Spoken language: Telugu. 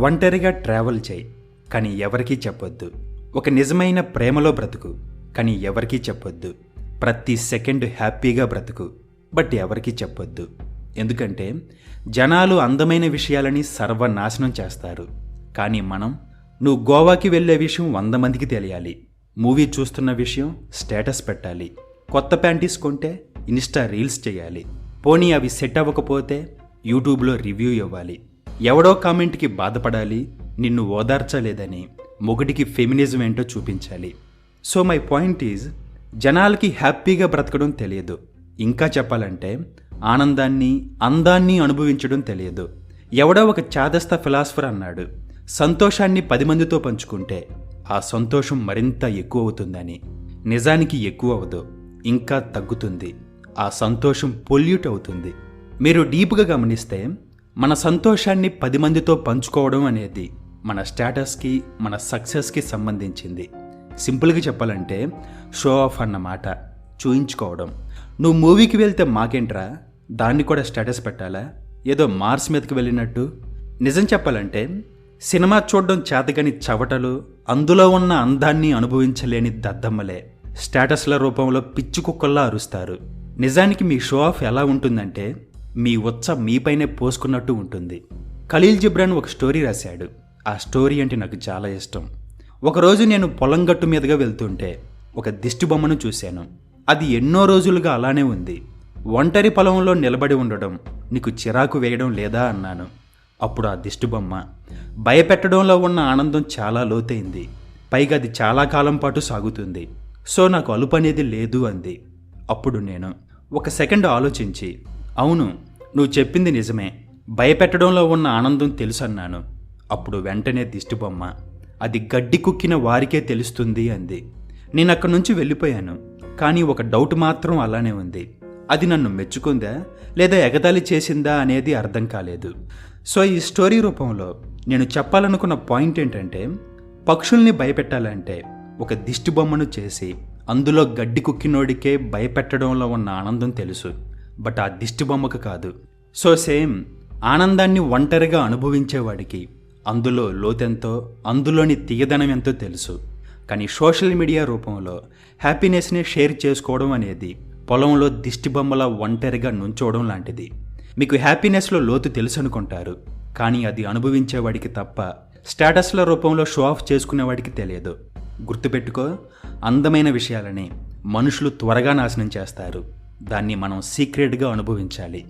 ఒంటరిగా ట్రావెల్ చేయి. కానీ ఎవరికీ చెప్పొద్దు. ఒక నిజమైన ప్రేమలో బ్రతుకు. కానీ ఎవరికీ చెప్పొద్దు. ప్రతి సెకండ్ హ్యాపీగా బ్రతుకు. బట్ ఎవరికీ చెప్పొద్దు. ఎందుకంటే జనాలు అందమైన విషయాలని సర్వనాశనం చేస్తారు. కానీ మనం నువ్వు గోవాకి వెళ్ళే విషయం వంద మందికి తెలియాలి. మూవీ చూస్తున్న విషయం స్టేటస్ పెట్టాలి. కొత్త ప్యాంటీస్ కొంటే ఇన్స్టా రీల్స్ చేయాలి. పోనీ అవి సెట్ అవ్వకపోతే యూట్యూబ్లో రివ్యూ ఇవ్వాలి. ఎవడో కామెంట్కి బాధపడాలి నిన్ను ఓదార్చలేదని మొగుడికి ఫెమినిజం ఏంటో చూపించాలి. సో మై పాయింట్ ఈజ్ జనాలకి హ్యాపీగా బ్రతకడం తెలియదు. ఇంకా చెప్పాలంటే ఆనందాన్ని అందాన్ని అనుభవించడం తెలియదు. ఎవడో ఒక చాదస్త ఫిలాసఫర్ అన్నాడు సంతోషాన్ని పది మందితో పంచుకుంటే ఆ సంతోషం మరింత ఎక్కువ అవుతుందని. నిజానికి ఎక్కువ అవ్వదు ఇంకా తగ్గుతుంది. ఆ సంతోషం పొల్యూట్ అవుతుంది. మీరు డీప్గా గమనిస్తే మన సంతోషాన్ని పది మందితో పంచుకోవడం అనేది మన స్టేటస్కి మన సక్సెస్కి సంబంధించింది. సింపుల్గా చెప్పాలంటే షో ఆఫ్ అన్నమాట చూయించుకోవడం. నువ్వు మూవీకి వెళ్తే మాకేంట్రా? దాన్ని కూడా స్టేటస్ పెట్టాలా? ఏదో మార్స్ మీదకి వెళ్ళినట్టు? నిజం చెప్పాలంటే సినిమా చూడడం చేతగని చవటలు అందులో ఉన్న అందాన్ని అనుభవించలేని దద్దమ్మలే స్టేటస్ల రూపంలో పిచ్చి కుక్కల్లా అరుస్తారు. నిజానికి మీ షో ఆఫ్ ఎలా ఉంటుందంటే మీ ఉచ్చ మీపైనే పోసుకున్నట్టు ఉంటుంది. ఖలీల్ జిబ్రాన్ ఒక స్టోరీ రాశాడు. ఆ స్టోరీ అంటే నాకు చాలా ఇష్టం. ఒకరోజు నేను పొలం గట్టు మీదుగా వెళ్తుంటే ఒక దిష్టి బొమ్మను చూశాను. అది ఎన్నో రోజులుగా అలానే ఉంది. ఒంటరి పొలంలో నిలబడి ఉండడం నీకు చిరాకు వేయడం లేదా అన్నాను. అప్పుడు ఆ దిష్టి బొమ్మ భయపెట్టడంలో ఉన్న ఆనందం చాలా లోతైంది. పైగా అది చాలా కాలం పాటు సాగుతుంది. సో నాకు అలుపు అనేది లేదు అంది. అప్పుడు నేను ఒక సెకండ్ ఆలోచించి అవును నువ్వు చెప్పింది నిజమే. భయపెట్టడంలో ఉన్న ఆనందం తెలుసు అన్నాను అప్పుడు వెంటనే దిష్టిబొమ్మ అది గడ్డి కుక్కిన వారికే తెలుస్తుంది అంది. నేను అక్కడి నుంచి వెళ్ళిపోయాను కానీ ఒక డౌట్ మాత్రం అలానే ఉంది. అది నన్ను మెచ్చుకుందా లేదా ఎగతాళి చేసిందా అనేది అర్థం కాలేదు. సో ఈ స్టోరీ రూపంలో నేను చెప్పాలనుకున్న పాయింట్ ఏంటంటే పక్షుల్ని భయపెట్టాలంటే ఒక దిష్టి బొమ్మను చేసి అందులో గడ్డి కుక్కినోడికే భయపెట్టడంలో ఉన్న ఆనందం తెలుసు. బట్ ఆ దిష్టి బొమ్మకు కాదు. సో సేమ్ ఆనందాన్ని ఒంటరిగా అనుభవించేవాడికి అందులో లోతెంతో అందులోని తీయదనం ఎంతో తెలుసు. కానీ సోషల్ మీడియా రూపంలో హ్యాపీనెస్ని షేర్ చేసుకోవడం అనేది పొలంలో దిష్టి బొమ్మల ఒంటరిగా నుంచోవడం లాంటిది. మీకు హ్యాపీనెస్లో లోతు తెలుసు అనుకుంటారు కానీ అది అనుభవించేవాడికి తప్ప స్టేటస్ల రూపంలో షో ఆఫ్ చేసుకునేవాడికి తెలియదు. గుర్తుపెట్టుకో అందమైన విషయాలని మనుషులు త్వరగా నాశనం చేస్తారు. దాన్ని మనం సీక్రెట్గా అనుభవించాలి.